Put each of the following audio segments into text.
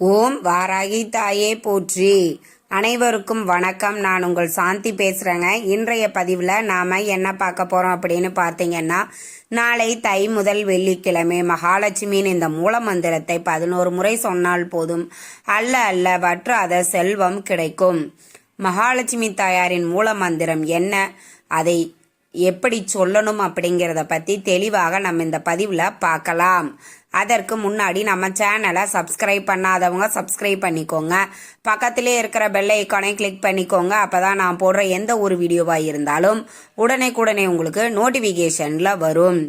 ஓம் வாராகி தாயே போற்றி. அனைவருக்கும் வணக்கம். நான் உங்கள் சாந்தி பேசுகிறேங்க இன்றைய பதிவில் நாம் என்ன பார்க்க போகிறோம் அப்படின்னு பார்த்தீங்கன்னா நாளை தை முதல் வெள்ளிக்கிழமை மகாலட்சுமியின் இந்த மூல மந்திரத்தை பதினோரு முறை சொன்னால் போதும். அல்ல அல்ல வற்றாத செல்வம் கிடைக்கும். மகாலட்சுமி தாயாரின் மூல மந்திரம் என்ன? அதை எப்படி சொல்லணும் அப்படிங்கிறத பற்றி தெளிவாக நம்ம இந்த பதிவில் பார்க்கலாம். அதற்கு முன்னாடி நம்ம சேனலை சப்ஸ்கிரைப் பண்ணாதவங்க சப்ஸ்கிரைப் பண்ணிக்கோங்க. பக்கத்திலே இருக்கிற பெல் ஐக்கானை கிளிக் பண்ணிக்கோங்க. அப்போ தான் நான் போடுற எந்த ஒரு வீடியோவாக இருந்தாலும் உடனே உங்களுக்கு நோட்டிஃபிகேஷனில் வரும்.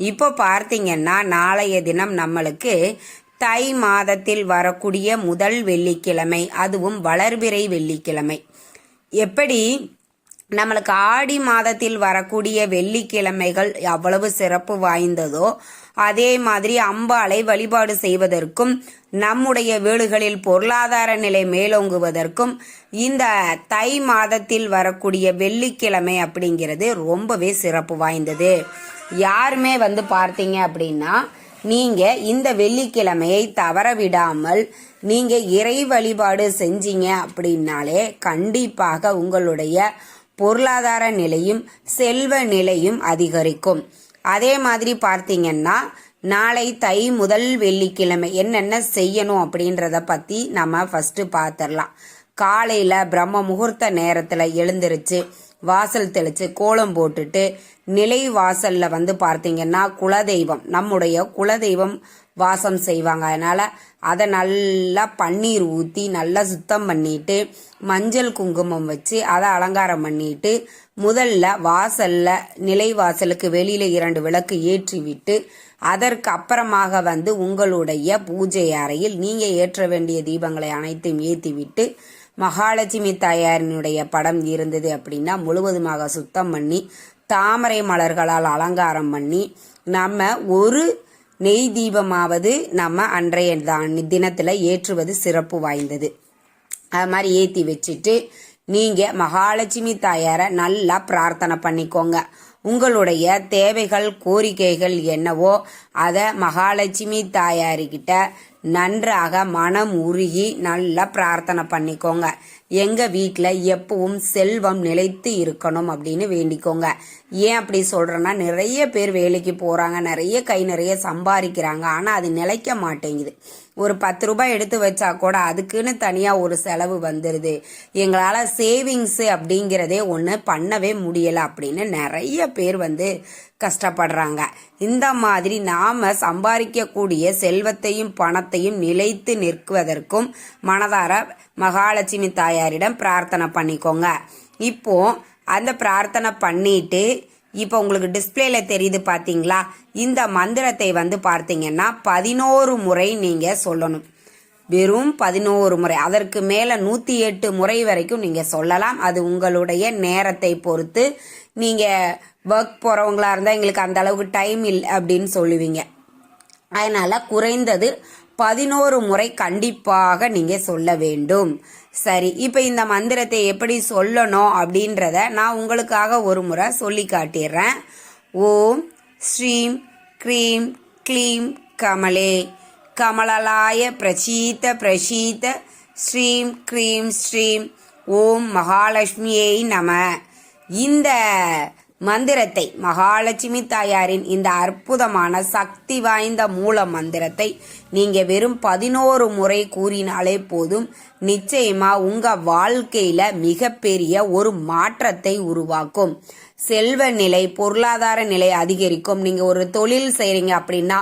இப்போ பார்த்தீங்கன்னா நாளைய தினம் நம்மளுக்கு தை மாதத்தில் வரக்கூடிய முதல் வெள்ளிக்கிழமை அதுவும் வளர்பிறை வெள்ளிக்கிழமை. எப்படி? நம்மளுக்கு ஆடி மாதத்தில் வரக்கூடிய வெள்ளிக்கிழமைகள் எவ்வளவு சிறப்பு வாய்ந்ததோ அதே மாதிரி அம்பாளை வழிபாடு செய்வதற்கும் நம்முடைய வீடுகளில் பொருளாதார நிலை மேலோங்குவதற்கும் இந்த தை மாதத்தில் வரக்கூடிய வெள்ளிக்கிழமை அப்படிங்கிறது ரொம்பவே சிறப்பு வாய்ந்தது. யாருமே வந்து பார்த்தீங்க அப்படின்னா நீங்கள் இந்த வெள்ளிக்கிழமையை தவற விடாமல் நீங்கள் இறை வழிபாடு செஞ்சீங்க அப்படின்னாலே கண்டிப்பாக உங்களுடைய பொருளாதார நிலையும் செல்வ நிலையும் அதிகரிக்கும். அதே மாதிரி பார்த்தீங்கன்னா நாளை தை முதல் வெள்ளிக்கிழமை என்னென்ன செய்யணும் அப்படின்றத பற்றி நம்ம ஃபஸ்ட்டு பார்த்துடலாம் காலையில் பிரம்ம முகூர்த்த நேரத்தில் எழுந்திருச்சு வாசல் தெளித்து கோலம் போட்டுட்டு நிலை வாசலில் வந்து பார்த்தீங்கன்னா குலதெய்வம். நம்முடைய குலதெய்வம் வாசம் செய்வாங்க. அதனால் அதை நல்லா பன்னீர் ஊற்றி நல்லா சுத்தம் பண்ணிட்டு மஞ்சள் குங்குமம் வச்சு அதை அலங்காரம் பண்ணிட்டு முதல்ல வாசலில் நிலை வாசலுக்கு வெளியில் இரண்டு விளக்கு ஏற்றி விட்டு அதற்கு அப்புறமாக வந்து உங்களுடைய பூஜை அறையில் நீங்க ஏற்ற வேண்டிய தீபங்களை அனைத்தையும் ஏற்றிவிட்டு மகாலட்சுமி தாயாரினுடைய படம் இருந்தது அப்படின்னா முழுவதுமாக சுத்தம் பண்ணி தாமரை மலர்களால் அலங்காரம் பண்ணி நம்ம ஒரு நெய் தீபமாவது நம்ம அன்றைய தான் தினத்தில் ஏற்றுவது சிறப்பு வாய்ந்தது. அது மாதிரி ஏற்றி வச்சுட்டு நீங்கள் மகாலட்சுமி தாயாரை நல்லா பிரார்த்தனை பண்ணிக்கோங்க. உங்களுடைய தேவைகள் கோரிக்கைகள் என்னவோ அதை மகாலட்சுமி தாயாரிக்கிட்ட நன்றாக மனம் உருகி நல்லா பிரார்த்தனை பண்ணிக்கோங்க. எங்கள் வீட்டில் எப்பவும் செல்வம் நிலைத்து இருக்கணும் அப்படின்னு வேண்டிக்கோங்க. ஏன் அப்படி சொல்கிறேன்னா நிறைய பேர் வேலைக்கு போகிறாங்க நிறைய கை நிறைய சம்பாதிக்கிறாங்க ஆனால் அது நிலைக்க மாட்டேங்குது. ஒரு பத்து ரூபாய் எடுத்து வச்சா கூட அதுக்குன்னு தனியாக ஒரு செலவு வந்துடுது எங்களால் சேவிங்ஸு அப்படிங்கிறதே ஒன்று பண்ணவே முடியலை அப்படின்னு நிறைய பேர் வந்து கஷ்டப்படுறாங்க. இந்த மாதிரி நாம் சம்பாதிக்கக்கூடிய செல்வத்தையும் பணத்தையும் நிலைத்து நிற்குவதற்கும் மனதார மகாலட்சுமி தாயாரிடம் பிரார்த்தனை பண்ணிக்கோங்க. இப்போ அந்த பிரார்த்தனை பண்ணிட்டு இப்போ உங்களுக்கு டிஸ்பிளேல தெரியுது பார்த்தீங்களா இந்த மந்திரத்தை வந்து பார்த்தீங்கன்னா பதினோரு முறை நீங்கள் சொல்லணும். வெறும் பதினோரு முறை. அதற்கு மேலே நூற்றி எட்டு முறை வரைக்கும் நீங்கள் சொல்லலாம். அது உங்களுடைய நேரத்தை பொறுத்து. நீங்கள் ஒர்க் போகிறவங்களா இருந்தால் எங்களுக்கு அந்த அளவுக்கு டைம் இல்லை அப்படின்னு சொல்லுவீங்க. அதனால் குறைந்தது பதினோரு முறை கண்டிப்பாக நீங்கள் சொல்ல வேண்டும். சரி இப்போ இந்த மந்திரத்தை எப்படி சொல்லணும் அப்படின்றத நான் உங்களுக்காக ஒரு முறை சொல்லி காட்டிடுறேன். ஓம் ஸ்ரீம் க்ரீம் க்ளீம் கமலே. கமலலாய பிரசீத்த பிரசீத்த ஸ்ரீம் க்ரீம் ஸ்ரீம். ஓம் மகாலட்சுமியை நம. இந்த மந்திரத்தை. மகாலட்சுமி தாயாரின் இந்த அற்புதமான சக்தி வாய்ந்த மூல மந்திரத்தை நீங்க வெறும் பதினோரு முறை கூறினாலே போதும். நிச்சயமா உங்க வாழ்க்கையில மிகப்பெரிய ஒரு மாற்றத்தை உருவாக்கும். செல்வ நிலை பொருளாதார நிலை அதிகரிக்கும். நீங்க ஒரு தொழில் செய்றீங்க அப்படின்னா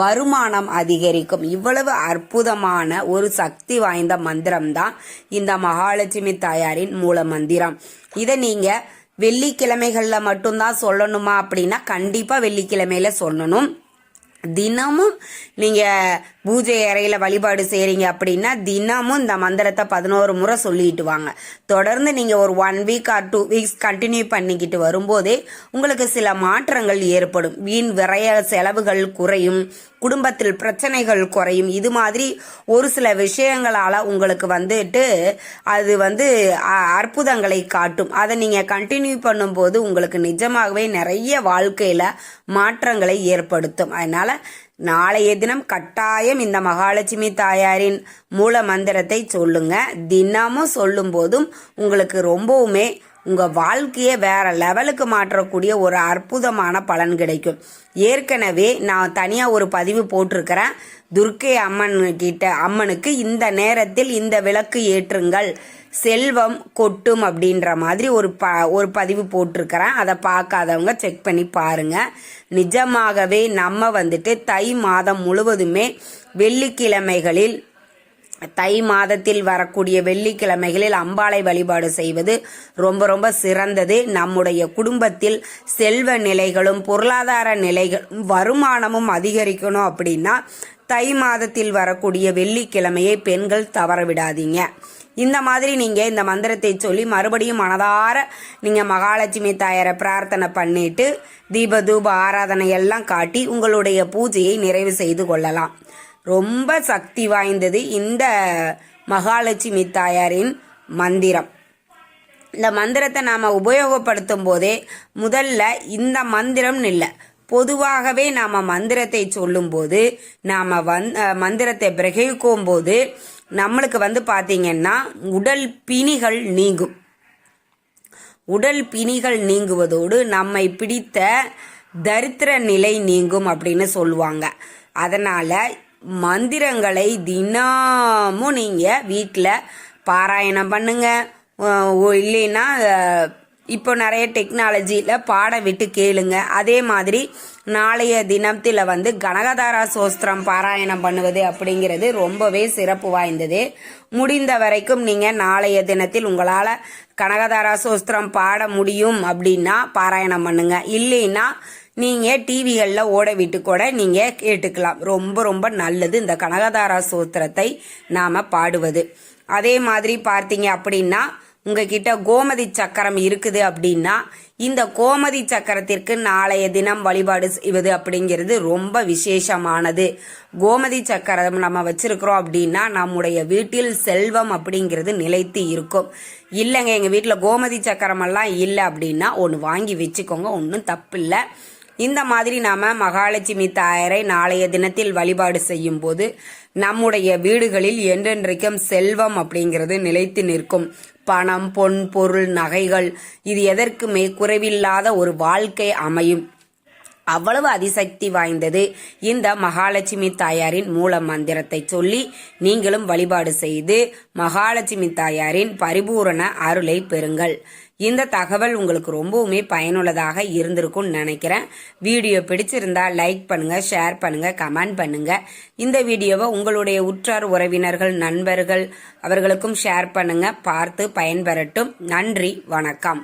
வருமானம் அதிகரிக்கும். இவ்வளவு அற்புதமான ஒரு சக்தி வாய்ந்த மந்திரம் தான் இந்த மகாலட்சுமி தாயாரின் மூல மந்திரம். இதை நீங்க வெள்ளிக்கிழமைகளில் மட்டும்தான் சொல்லணுமா அப்படின்னா கண்டிப்பாக வெள்ளிக்கிழமையில சொல்லணும். தினமும் நீங்கள் பூஜை அறையில் வழிபாடு செய்கிறீங்க அப்படின்னா தினமும் இந்த மந்திரத்தை பதினோரு முறை சொல்லிட்டு வாங்க. தொடர்ந்து நீங்கள் ஒரு one week or two weeks continue பண்ணிக்கிட்டு வரும்போதே உங்களுக்கு சில மாற்றங்கள் ஏற்படும். வீண் விரைய செலவுகள் குறையும் குடும்பத்தில் பிரச்சனைகள் குறையும். இது மாதிரி ஒரு சில விஷயங்களால் உங்களுக்கு வந்துட்டு அது வந்து அற்புதங்களை காட்டும். அதை நீங்கள் கண்டினியூ பண்ணும்போது உங்களுக்கு நிஜமாகவே நிறைய வாழ்க்கையில் மாற்றங்களை ஏற்படுத்தும். அதனால் நாளைய தினம் கட்டாயம் இந்த மகாலட்சுமி தாயாரின் மூல மந்திரத்தை சொல்லுங்க. தினமும் சொல்லும் போதும் உங்களுக்கு ரொம்பவுமே உங்க வாழ்க்கையை வேற லெவலுக்கு மாற்றக்கூடிய ஒரு அற்புதமான பலன் கிடைக்கும். ஏற்கனவே நான் தனியா ஒரு பதிவு போட்டிருக்கிறேன். துர்க்கை அம்மன் கிட்ட அம்மனுக்கு இந்த நேரத்தில் இந்த விளக்கு ஏற்றுங்கள். செல்வம் கொட்டும் அப்படின்ற மாதிரி ஒரு ப ஒரு பதிவு போட்டிருக்கிறேன். அதை பார்க்காதவங்க செக் பண்ணி பாருங்கள் நிஜமாகவே நம்ம வந்துட்டு தை மாதம் முழுவதுமே வெள்ளிக்கிழமைகளில் தை மாதத்தில் வரக்கூடிய வெள்ளிக்கிழமைகளில் அம்பாளை வழிபாடு செய்வது ரொம்ப ரொம்ப சிறந்தது. நம்முடைய குடும்பத்தில் செல்வ நிலைகளும் பொருளாதார நிலைகளும் வருமானமும் அதிகரிக்கணும் அப்படின்னா தை மாதத்தில் வரக்கூடிய வெள்ளிக்கிழமையை பெண்கள் தவற விடாதீங்க. இந்த மாதிரி நீங்க இந்த மந்திரத்தை சொல்லி மறுபடியும் மனதார நீங்க மகாலட்சுமி தாயாரை பிரார்த்தனை பண்ணிட்டு தீப தூப ஆராதனை எல்லாம் காட்டி உங்களுடைய பூஜையை நிறைவு செய்து கொள்ளலாம். ரொம்ப சக்தி வாய்ந்தது இந்த மகாலட்சுமி தாயாரின் மந்திரம். இந்த மந்திரத்தை நாம் உபயோகப்படுத்தும் போதே முதல்ல இந்த மந்திரம்னு இல்லை பொதுவாகவே நாம் மந்திரத்தை சொல்லும்போது நாம் வந் மந்திரத்தை பிரகிக்கும் போது நம்மளுக்கு வந்து பார்த்தீங்கன்னா உடல் பிணிகள் நீங்கும். உடல் பிணிகள் நீங்குவதோடு நம்மை பிடித்த தரித்திர நிலை நீங்கும் அப்படின்னு சொல்லுவாங்க. அதனால் மந்திரங்களை தினமும் நீங்கள் வீட்டில் பாராயணம் பண்ணுங்க. ஓ இல்லைன்னா இப்போ நிறைய டெக்னாலஜியில் பாட விட்டு கேளுங்க. அதே மாதிரி நாளைய தினத்தில் வந்து கனகதாரா சோஸ்திரம் பாராயணம் பண்ணுவது அப்படிங்கிறது ரொம்பவே சிறப்பு வாய்ந்தது. முடிந்த வரைக்கும் நீங்கள் நாளைய தினத்தில் உங்களால் கனகதாரா சோஸ்திரம் பாட முடியும் அப்படின்னா பாராயணம் பண்ணுங்க. இல்லைன்னா நீங்கள் டிவிகளில் ஓட விட்டு கூட நீங்கள் கேட்டுக்கலாம். ரொம்ப ரொம்ப நல்லது இந்த கனகதாரா சோத்திரத்தை நாம் பாடுவது. அதே மாதிரி பார்த்தீங்க அப்படின்னா உங்ககிட்ட கோமதி சக்கரம் இருக்குது அப்படின்னா இந்த கோமதி சக்கரத்திற்கு நாளைய தினம் வழிபாடு செய்வது அப்படிங்கிறது ரொம்ப விசேஷமானது. கோமதி சக்கரம் நம்ம வச்சிருக்கிறோம் அப்படின்னா நம்முடைய வீட்டில் செல்வம் அப்படிங்கிறது நிலைத்து இருக்கும். இல்லைங்க எங்கள் வீட்டில் கோமதி சக்கரம் எல்லாம் இல்லை அப்படின்னா ஒன்று வாங்கி வச்சுக்கோங்க ஒன்றும் தப்பில்லை. இந்த மாதிரி நாம மகாலட்சுமி தாயரை நாளைய தினத்தில் வழிபாடு செய்யும் போது நம்முடைய வீடுகளில் என்றென்றைக்கும் செல்வம் அப்படிங்கிறது நிலைத்து நிற்கும். பணம் பொன் பொருள் நகைகள் இது எதற்குமே குறைவில்லாத ஒரு வாழ்க்கை அமையும். அவ்வளவு அதிசக்தி வாய்ந்தது. இந்த மகாலட்சுமி தாயாரின் மூல மந்திரத்தை சொல்லி நீங்களும் வழிபாடு செய்து மகாலட்சுமி தாயாரின் பரிபூரண அருளை பெறுங்கள். இந்த தகவல் உங்களுக்கு ரொம்பவுமே பயனுள்ளதாக இருந்திருக்கும்னு நினைக்கிறேன். வீடியோ பிடிச்சிருந்தா லைக் பண்ணுங்க ஷேர் பண்ணுங்க கமெண்ட் பண்ணுங்க. இந்த வீடியோவை உங்களுடைய உற்றார் உறவினர்கள் நண்பர்கள் அவர்களுக்கும் ஷேர் பண்ணுங்க. பார்த்து பயன்பெறட்டும். நன்றி வணக்கம்.